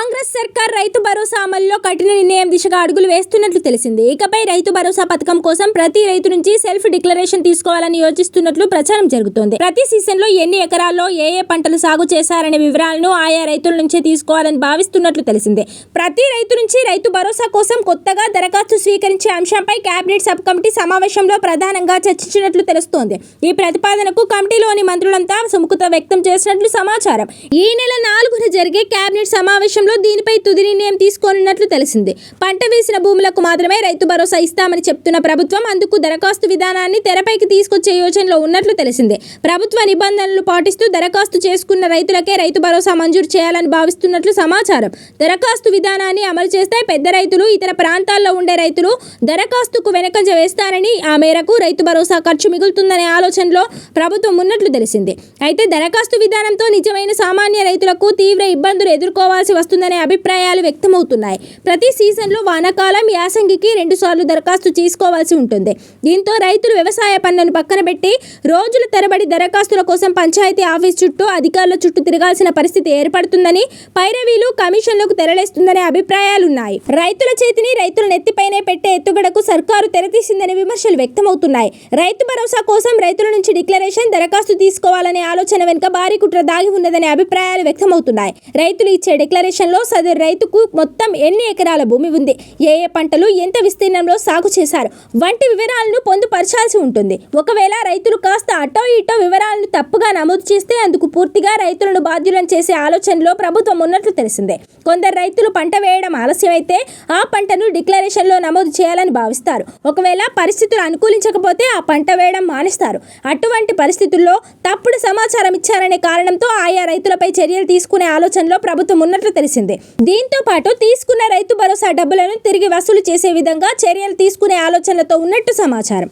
కాంగ్రెస్ సర్కార్ రైతు భరోసా అమల్లో కఠిన నిర్ణయం దిశగా అడుగులు వేస్తున్నట్లు తెలిసింది. ఇకపై రైతు భరోసా పథకం కోసం ప్రతి రైతు నుంచి సెల్ఫ్ డిక్లరేషన్ తీసుకోవాలని యోచిస్తున్నట్లు ప్రచారం జరుగుతోంది. ప్రతి సీజన్లో ఎన్ని ఎకరాల్లో ఏ ఏ పంటలు సాగు చేశారనే వివరాలను ఆయా రైతుల నుంచే తీసుకోవాలని భావిస్తున్నట్లు తెలిసింది. ప్రతి రైతు నుంచి రైతు భరోసా కోసం కొత్తగా దరఖాస్తు స్వీకరించే అంశంపై కేబినెట్ సబ్ కమిటీ సమావేశంలో ప్రధానంగా చర్చించినట్లు తెలుస్తోంది. ఈ ప్రతిపాదనకు కమిటీలోని మంత్రులంతా సుముఖత వ్యక్తం చేసినట్లు సమాచారం. ఈ నెల నాలుగున జరిగే కేబినెట్ సమావేశంలో దీనిపై తుది నిర్ణయం తీసుకోనున్నట్లు తెలిసింది. పంట వేసిన భూములకు మాత్రమే రైతు భరోసా ఇస్తామని చెప్తున్న ప్రభుత్వం అందుకు దరఖాస్తు విధానాన్ని తెరపైకి తీసుకొచ్చే యోచనలో ఉన్నట్లు తెలిసింది. ప్రభుత్వ నిబంధనలు పాటిస్తూ దరఖాస్తు చేసుకున్న రైతులకే రైతు భరోసా మంజూరు చేయాలని భావిస్తున్నట్లు సమాచారం. దరఖాస్తు విధానాన్ని అమలు చేస్తే పెద్ద రైతులు ఇతర ప్రాంతాల్లో ఉండే రైతులు దరఖాస్తుకు వెనకంజ వేస్తారని ఆ మేరకు రైతు భరోసా ఖర్చు మిగులుతుందనే ఆలోచనలో ప్రభుత్వం ఉన్నట్లు తెలిసింది. అయితే దరఖాస్తు విధానంతో నిజమైన సామాన్య రైతులకు తీవ్ర ఇబ్బందులు ఎదుర్కోవాల్సి వస్తుంది ఉంటుందనే అభిప్రాయాలు వ్యక్తమవుతున్నాయి. ప్రతి సీజన్లో వానాకాలం యాసంగికి రెండుసార్లు దరఖాస్తు చేసుకోవాల్సి ఉంటుంది. దీంతో రైతులు వ్యవసాయ పనులను పక్కన పెట్టి రోజుల తరబడి దరఖాస్తుల కోసం పంచాయతీ ఆఫీస్ చుట్టూ అధికారుల చుట్టూ తిరగాల్సిన పరిస్థితి ఏర్పడుతుందని పైరవీలు కమిషన్లకు తెరలేస్తుందనే అభిప్రాయాలున్నాయి. రైతుల చేతిని రైతుల నెత్తిపైనే పెట్టే ఎత్తుగడకు సర్కారు తెరతీసిందనే విమర్శలు వ్యక్తమవుతున్నాయి. రైతు భరోసా కోసం రైతుల నుంచి డిక్లరేషన్ దరఖాస్తు తీసుకోవాలనే ఆలోచన వెనుక భారీ కుట్ర దాగి ఉన్నదనే అభిప్రాయాలు వ్యక్తమవుతున్నాయి. రైతులు ఇచ్చే డిక్లరేషన్ లో సదరు రైతుకు మొత్తం ఎన్ని ఎకరాల భూమి ఉంది? ఏ ఏ పంటలు ఎంత విస్తీర్ణంలో సాగు చేశారు? వంటి వివరాలను పొందుపరచాల్సి ఉంటుంది. ఒకవేళ రైతులు కాస్త అటో ఇటో వివరాలను తప్పుగా నమోదు చేస్తే అందుకు పూర్తిగా రైతులను బాధ్యులను చేసే ఆలోచనలో ప్రభుత్వం ఉన్నట్లు తెలిసిందే. కొందరు రైతులు పంట వేయడం ఆలస్యమైతే ఆ పంటను డిక్లరేషన్లో నమోదు చేయాలని భావిస్తారు. ఒకవేళ పరిస్థితులు అనుకూలించకపోతే ఆ పంట వేయడం మానేస్తారు. అటువంటి పరిస్థితుల్లో తప్పుడు సమాచారం ఇచ్చారనే కారణంతో ఆయా రైతులపై చర్యలు తీసుకునే ఆలోచనలో ప్రభుత్వం ఉన్నట్లు తెలిసింది. దీంతో పాటు తీసుకున్న రైతు భరోసా డబ్బులను తిరిగి వసూలు చేసే విధంగా చర్యలు తీసుకునే ఆలోచనలతో ఉన్నట్టు సమాచారం.